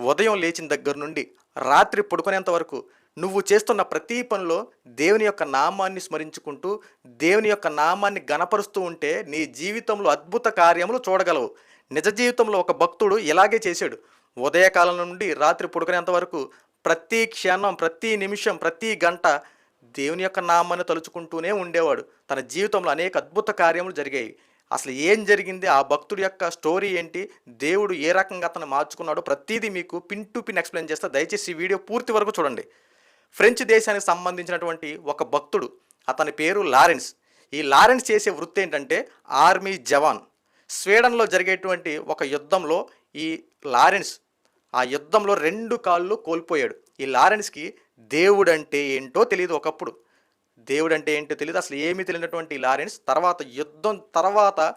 ఉదయం లేచిన దగ్గర నుండి రాత్రి పడుకునేంత వరకు నువ్వు చేస్తున్న ప్రతి పనిలో దేవుని యొక్క నామాన్ని స్మరించుకుంటూ దేవుని యొక్క నామాన్ని గణపరుస్తూ ఉంటే నీ జీవితంలో అద్భుత కార్యములు చూడగలవు. నిజ జీవితంలో ఒక భక్తుడు ఇలాగే చేశాడు. ఉదయకాలం నుండి రాత్రి పడుకునేంత వరకు ప్రతి క్షణం ప్రతి నిమిషం ప్రతి గంట దేవుని యొక్క నామాన్ని తలుచుకుంటూనే ఉండేవాడు. తన జీవితంలో అనేక అద్భుత కార్యములు జరిగాయి. అసలు ఏం జరిగింది? ఆ భక్తుడి యొక్క స్టోరీ ఏంటి? దేవుడు ఏ రకంగా అతను మార్చుకున్నాడో ప్రతిదీ మీకు పిన్ టు పిన్ ఎక్స్ప్లెయిన్ చేస్తా. దయచేసి ఈ వీడియో పూర్తి వరకు చూడండి. ఫ్రెంచ్ దేశానికి సంబంధించినటువంటి ఒక భక్తుడు అతని పేరు లారెన్స్. ఈ లారెన్స్ చేసే వృత్తి ఏంటంటే ఆర్మీ జవాన్. స్వీడన్లో జరిగేటువంటి ఒక యుద్ధంలో ఈ లారెన్స్ ఆ యుద్ధంలో రెండు కాళ్ళు కోల్పోయాడు. ఈ లారెన్స్కి దేవుడంటే ఏంటో తెలియదు ఒకప్పుడు. దేవుడు అంటే ఏంటో తెలియదు అసలు ఏమీ తెలియనటువంటి లారెన్స్ తర్వాత యుద్ధం తర్వాత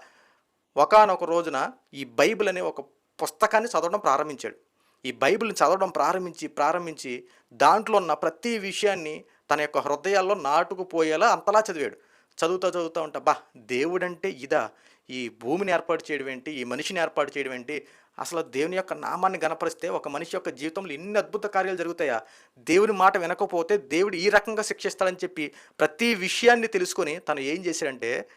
ఒకానొక రోజున ఈ బైబిల్ అనే ఒక పుస్తకాన్ని చదవడం ప్రారంభించాడు. ఈ బైబిల్ని చదవడం ప్రారంభించి ప్రారంభించి దాంట్లో ఉన్న ప్రతి విషయాన్ని తన యొక్క హృదయాల్లో నాటుకుపోయేలా అంతలా చదివాడు. చదువుతూ చదువుతూ ఉంటా బా దేవుడంటే ఇదా? ఈ భూమిని ఏర్పాటు చేయడం ఏంటి? ఈ మనిషిని ఏర్పాటు చేయడం ఏంటి? అసలు దేవుని యొక్క నామాన్ని గనపరిస్తే ఒక మనిషి యొక్క జీవితంలో ఎన్ని అద్భుత కార్యాలు జరుగుతాయా? దేవుని మాట వినకపోతే దేవుడు ఈ రకంగా శిక్షిస్తాడని చెప్పి ప్రతి విషయాన్ని తెలుసుకొని తను ఏం చేశాడంటే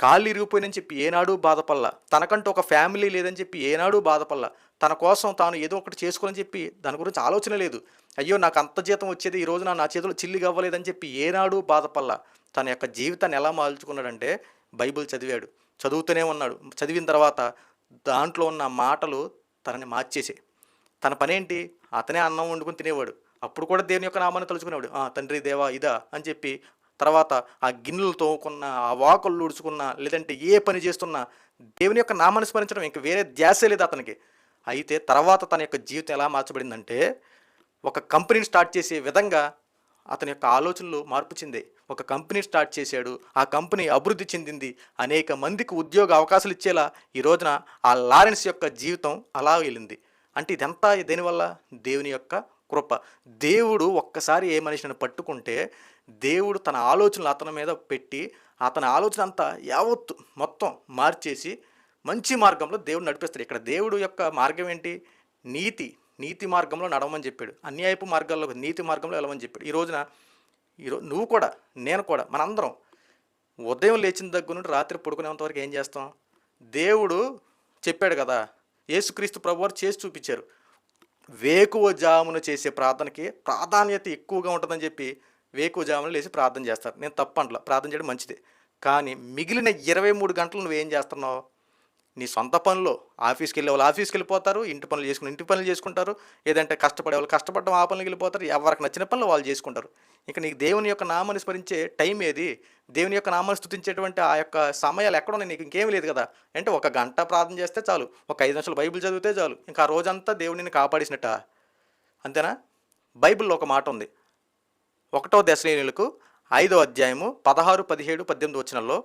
కాళ్ళు ఇరిగిపోయినని చెప్పి ఏనాడు బాధపల్లా తనకంటూ ఒక ఫ్యామిలీ లేదని చెప్పి ఏనాడు బాధపల్లా తన కోసం తాను ఏదో ఒకటి చేసుకోవాలని చెప్పి దాని గురించి ఆలోచన లేదు. అయ్యో నాకు అంత జీతం వచ్చేది ఈ రోజున నా చేతిలో చిల్లి అవ్వలేదని చెప్పి ఏనాడు బాధపల్లా తన యొక్క జీవితాన్ని ఎలా మార్చుకున్నాడంటే బైబిల్ చదివాడు. చదువుతూనే ఉన్నాడు. చదివిన తర్వాత దాంట్లో ఉన్న మాటలు తనని మార్చేసాయి తన పనేంటి? అతనే అన్నం వండుకొని తినేవాడు. అప్పుడు కూడా దేవుని యొక్క నామాన్ని తలుచుకునేవాడు. "ఆ, తండ్రి దేవా ఇదా అని చెప్పి తర్వాత ఆ గిన్నెలు తోముకున్న ఆ వాకలు ఊడ్చుకున్న లేదంటే ఏ పని చేస్తున్నా దేవుని యొక్క నామాన్ని స్మరించడం ఇంక వేరే ధ్యాసే లేదు అతనికి. అయితే తర్వాత తన యొక్క జీవితం ఎలా మార్చబడిందంటే ఒక కంపెనీని స్టార్ట్ చేసే విధంగా అతని యొక్క ఆలోచనలు మార్పు చెందాయి ఒక కంపెనీ స్టార్ట్ చేశాడు. ఆ కంపెనీ అభివృద్ధి చెందింది. అనేక మందికి ఉద్యోగ అవకాశాలు ఇచ్చేలా ఈ రోజున ఆ లారెన్స్ యొక్క జీవితం అలా వెళ్ళింది. అంటే ఇదంతా దేనివల్ల? దేవుని యొక్క కృప. దేవుడు ఒక్కసారి ఏ మనిషిని పట్టుకుంటే దేవుడు తన ఆలోచనలు అతని మీద పెట్టి అతని ఆలోచన అంతా యావత్తు మొత్తం మార్చేసి మంచి మార్గంలో దేవుడు నడిపిస్తాడు. ఇక్కడ దేవుడు యొక్క మార్గం ఏంటి? నీతి. నీతి మార్గంలో నడవమని చెప్పాడు. అన్యాయపు మార్గాల్లో నీతి మార్గంలో వెళ్ళమని చెప్పాడు. ఈ రోజున ఈరోజు నువ్వు కూడా నేను కూడా మనందరం ఉదయం లేచిన దగ్గర నుండి రాత్రి పడుకునేంత వరకు ఏం చేస్తాం? దేవుడు చెప్పాడు కదా యేసుక్రీస్తు ప్రభు వారు చేసి చూపించారు. వేకువ జామున చేసే ప్రార్థనకి ప్రాధాన్యత ఎక్కువగా ఉంటుందని చెప్పి వేకువ జామున లేచి ప్రార్థన చేస్తారు. నేను తప్పంట్లా ప్రార్థన చేయడం మంచిదే. కానీ మిగిలిన ఇరవై మూడు గంటలు నువ్వేం చేస్తున్నావు? నీ సొంత పనులు ఆఫీస్కి వెళ్ళే వాళ్ళు ఆఫీస్కి వెళ్ళిపోతారు ఇంటి పనులు చేసుకుని ఇంటి పనులు చేసుకుంటారు ఏదంటే కష్టపడే వాళ్ళు కష్టపడడం ఆ పనులకు వెళ్ళిపోతారు ఎవరికి నచ్చిన పనులు వాళ్ళు చేసుకుంటారు. ఇంకా నీకు దేవుని యొక్క నామాన్ని స్మరించే టైం ఏది? దేవుని యొక్క నామాన్ని స్థుతించేటువంటి ఆ యొక్క సమయాలు ఎక్కడున్నాయి? నీకు ఇంకేం లేదు కదా. అంటే ఒక గంట ప్రార్థన చేస్తే చాలు ఒక ఐదు నిమిషాలు బైబిల్ చదివితే చాలు ఇంకా ఆ రోజంతా దేవుడిని కాపాడేసినట్ట. అంతేనా? బైబిల్లో ఒక మాట ఉంది. ఒకటో దశ ఐదో అధ్యాయము పదహారు పదిహేడు పద్దెనిమిది వచనంలో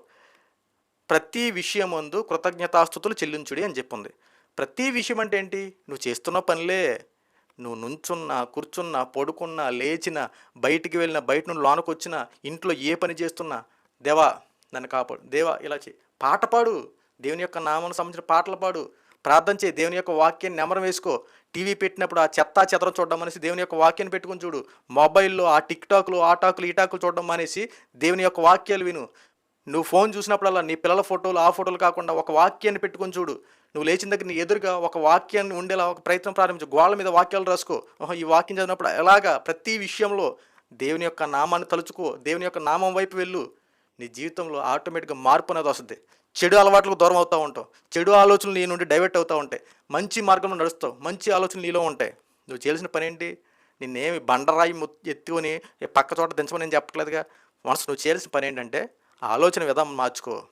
ప్రతి విషయమందు కృతజ్ఞతాస్థుతులు చెల్లించుడి అని చెప్పుంది. ప్రతి విషయం అంటే ఏంటి నువ్వు చేస్తున్న పనులే. నువ్వు నుంచున్నా కూర్చున్నా పడుకున్నా లేచిన బయటికి వెళ్ళిన బయట నుండి లోనకు వచ్చినా ఇంట్లో ఏ పని చేస్తున్నా దేవా నన్ను కాపాడు. దేవా ఇలా చేయి. పాట పాడు. దేవుని యొక్క నామానికి సంబంధించిన పాటలు పాడు. ప్రార్థన చేయి. దేవుని యొక్క వాక్యాన్ని నెమరం వేసుకో. టీవీ పెట్టినప్పుడు ఆ చెత్త చెదరం చూడడం అనేసి దేవుని యొక్క వాక్యాన్ని పెట్టుకుని చూడు. మొబైల్లో ఆ టిక్టాక్లు ఆటాకులు ఆ టాకులు ఈ టాకులు చూడడం అనేసి దేవుని యొక్క వాక్యాలు విను. నువ్వు ఫోన్ చూసినప్పుడల్లా నీ పిల్లల ఫోటోలు ఆ ఫోటోలు కాకుండా ఒక వాక్యాన్ని పెట్టుకొని చూడు. నువ్వు లేచిన దగ్గర నీ ఎదురుగా ఒక వాక్యాన్ని ఉండేలా ఒక ప్రయత్నం ప్రారంభించు. గోళ్ళ మీద వాక్యాలు రాసుకో. ఈ వాక్యం చదివినప్పుడు ఎలాగా ప్రతి విషయంలో దేవుని యొక్క నామాన్ని తలుచుకో దేవుని యొక్క నామం వైపు వెళ్ళు. నీ జీవితంలో ఆటోమేటిక్గా మార్పు అనేది వస్తుంది. చెడు అలవాట్లకు దూరం అవుతూ ఉంటావు. చెడు ఆలోచనలు నీ నుండి డైవర్ట్ అవుతూ ఉంటాయి. మంచి మార్గంలో నడుస్తావు. మంచి ఆలోచనలు నీలో ఉంటాయి. నువ్వు చేయాల్సిన పని ఏంటి? నిన్నేమి బండరాయి ఎత్తుకొని పక్క చోట దించమని నేను చెప్పట్లేదుగా. మనసు నువ్వు చేయాల్సిన పని ఏంటంటే ఆలోచన విధానం మార్చుకో.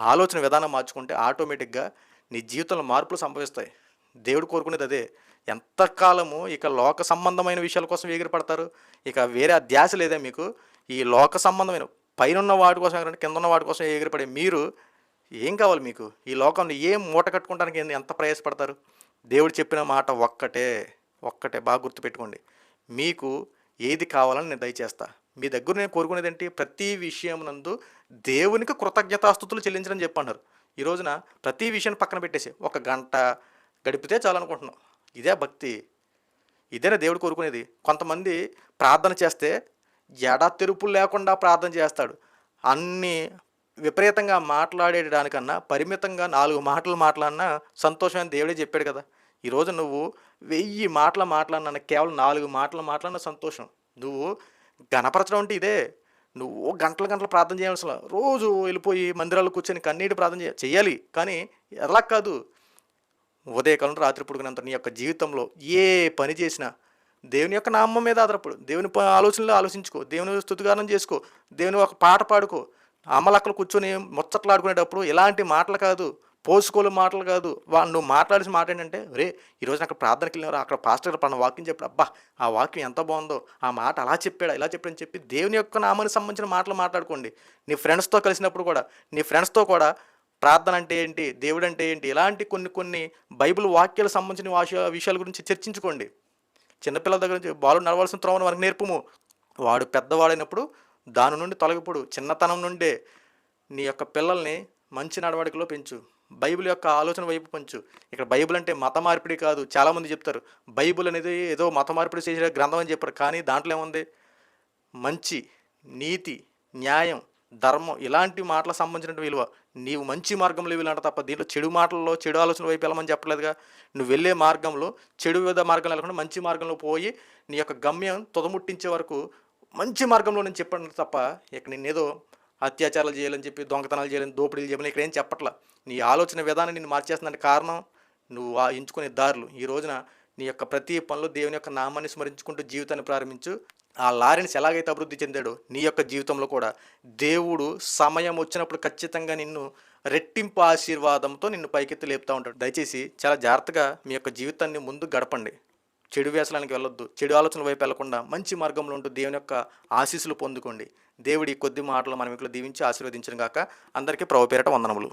ఆలోచన విధానం మార్చుకుంటే ఆటోమేటిక్గా నీ జీవితంలో మార్పులు సంభవిస్తాయి. దేవుడు కోరుకునేది అదే. ఎంతకాలము ఇక లోక సంబంధమైన విషయాల కోసం ఎగిరిపడతారు? ఇక వేరే ధ్యాస లేదా మీకు. ఈ లోక సంబంధమైన పైన ఉన్న వాటి కోసం ఎగరండి కింద ఉన్న వాటి కోసం ఎగిరిపడే మీరు ఏం కావాలి మీకు? ఈ లోకంలో ఏం మూట కట్టుకోవడానికి ఎంత- ఎంత ప్రయాసపడతారు? దేవుడు చెప్పిన మాట ఒక్కటే ఒక్కటే బాగా గుర్తుపెట్టుకోండి. మీకు ఏది కావాలని నేను దయచేస్తా. మీ దగ్గర నేను కోరుకునేది ఏంటి? ప్రతి విషయం నందు దేవునికి కృతజ్ఞతాస్థుతులు చెల్లించడం చెప్పన్నారు. ఈ రోజున ప్రతి విషయాన్ని పక్కన పెట్టేసి ఒక గంట గడిపితే చాలనుకుంటున్నాం ఇదే భక్తి. ఇదేనా దేవుడు కోరుకునేది? కొంతమంది ప్రార్థన చేస్తే ఎడా తెరుపులు లేకుండా ప్రార్థన చేస్తాడు. అన్ని విపరీతంగా మాట్లాడేదానికన్నా పరిమితంగా నాలుగు మాటలు మాట్లాడినా సంతోషం అని దేవుడే చెప్పాడు కదా. ఈరోజు నువ్వు వెయ్యి మాటలు మాట్లాడినా కేవలం నాలుగు మాటలు మాట్లాడిన సంతోషం. నువ్వు గణపరచడం అంటే ఇదే. నువ్వు గంటల గంటలు ప్రార్థన చేయాల్సిన రోజు వెళ్ళిపోయి మందిరాలు కూర్చొని కన్నీటి ప్రార్థన చేయ చేయాలి కానీ ఎలా కాదు. ఉదయకాలం రాత్రి పుడుకున్నంత నీ యొక్క జీవితంలో ఏ పని చేసినా దేవుని యొక్క నామం మీద ఆధారపడు. దేవుని ఆలోచనలు ఆలోచనలో ఆలోచించుకో. దేవుని స్థుతిగానం చేసుకో. దేవుని ఒక పాట పాడుకో. అమ్మలక్కలు కూర్చొని ముచ్చట్లాడుకునేటప్పుడు ఎలాంటి మాటలు కాదు. పోసుకోలు మాటలు కాదు. వాళ్ళు నువ్వు మాట్లాడాల్సిన మాట ఏంటంటే రే ఈరోజు అక్కడ ప్రార్థనకి వెళ్ళినారు అక్కడ పాస్టర్ పన్న వాక్యం చెప్పాడు. అబ్బా ఆ వాక్యం ఎంత బాగుందో. ఆ మాట అలా చెప్పాడు ఇలా చెప్పాడని చెప్పి దేవుని యొక్క నామానికి సంబంధించిన మాటలు మాట్లాడుకోండి. నీ ఫ్రెండ్స్తో కలిసినప్పుడు కూడా నీ ఫ్రెండ్స్తో కూడా ప్రార్థన అంటే ఏంటి దేవుడు అంటే ఏంటి ఇలాంటి కొన్ని కొన్ని బైబిల్ వాక్యాలకు సంబంధించిన వాష విషయాల గురించి చర్చించుకోండి. చిన్నపిల్లల దగ్గర నుంచి బాలు నడవలసిన త్రోవను మనకు నేర్పము. వాడు పెద్దవాడైనప్పుడు దాని నుండి తొలగిపోడు. చిన్నతనం నుండే నీ యొక్క పిల్లల్ని మంచి నడవడికలో పెంచు. బైబిల్ యొక్క ఆలోచన వైపు పంచు. ఇక్కడ బైబిల్ అంటే మత మార్పిడి కాదు. చాలామంది చెప్తారు బైబిల్ అనేది ఏదో మత మార్పిడి చేసే గ్రంథం అని చెప్పారు. కానీ దాంట్లో ఏముంది? మంచి నీతి న్యాయం ధర్మం ఇలాంటి మాటలకు సంబంధించిన విలువ. నీవు మంచి మార్గంలో వెళ్ళాలంట తప్ప దీంట్లో చెడు మాటల్లో చెడు ఆలోచన వైపు వెళ్ళమని చెప్పలేదుగా. నువ్వు వెళ్ళే మార్గంలో చెడు వివిధ మార్గంలో వెళ్ళకుండా మంచి మార్గంలో పోయి నీ యొక్క గమ్యం తుదముట్టించే వరకు మంచి మార్గంలో నేను చెప్పండి తప్ప ఇక్కడ నేనేదో అత్యాచారాలు చేయాలని చెప్పి దొంగతనాలు చేయాలని దోపిడీలు చేయాలని ఇక్కడ ఏం చెప్పట్లా? నీ ఆలోచన విధానం నిన్ను మార్చేస్తుందంటే కారణం నువ్వు ఆ ఎంచుకునే దారులు. ఈ రోజున నీ యొక్క ప్రతి పనిలో దేవుని యొక్క నామాన్ని స్మరించుకుంటూ జీవితాన్ని ప్రారంభించు. ఆ లారెన్స్ ఎలాగైతే అభివృద్ధి చెందాడో నీ యొక్క జీవితంలో కూడా దేవుడు సమయం వచ్చినప్పుడు ఖచ్చితంగా నిన్ను రెట్టింపు ఆశీర్వాదంతో నిన్ను పైకెత్తి లేపుతూ ఉంటాడు. దయచేసి చాలా జాగ్రత్తగా మీ యొక్క జీవితాన్ని ముందు గడపండి. చెడు వ్యసనానికి వెళ్ళొద్దు చెడు ఆలోచనల వైపు వెళ్ళకుండా మంచి మార్గంలో ఉంటూ దేవుని యొక్క ఆశీస్సులు పొందుకోండి. దేవుడి కొద్ది మాటలు మనం ఇక్కడ దీవించి ఆశీర్వదించిన గాక. అందరికీ ప్రభు పేరట వందనములు.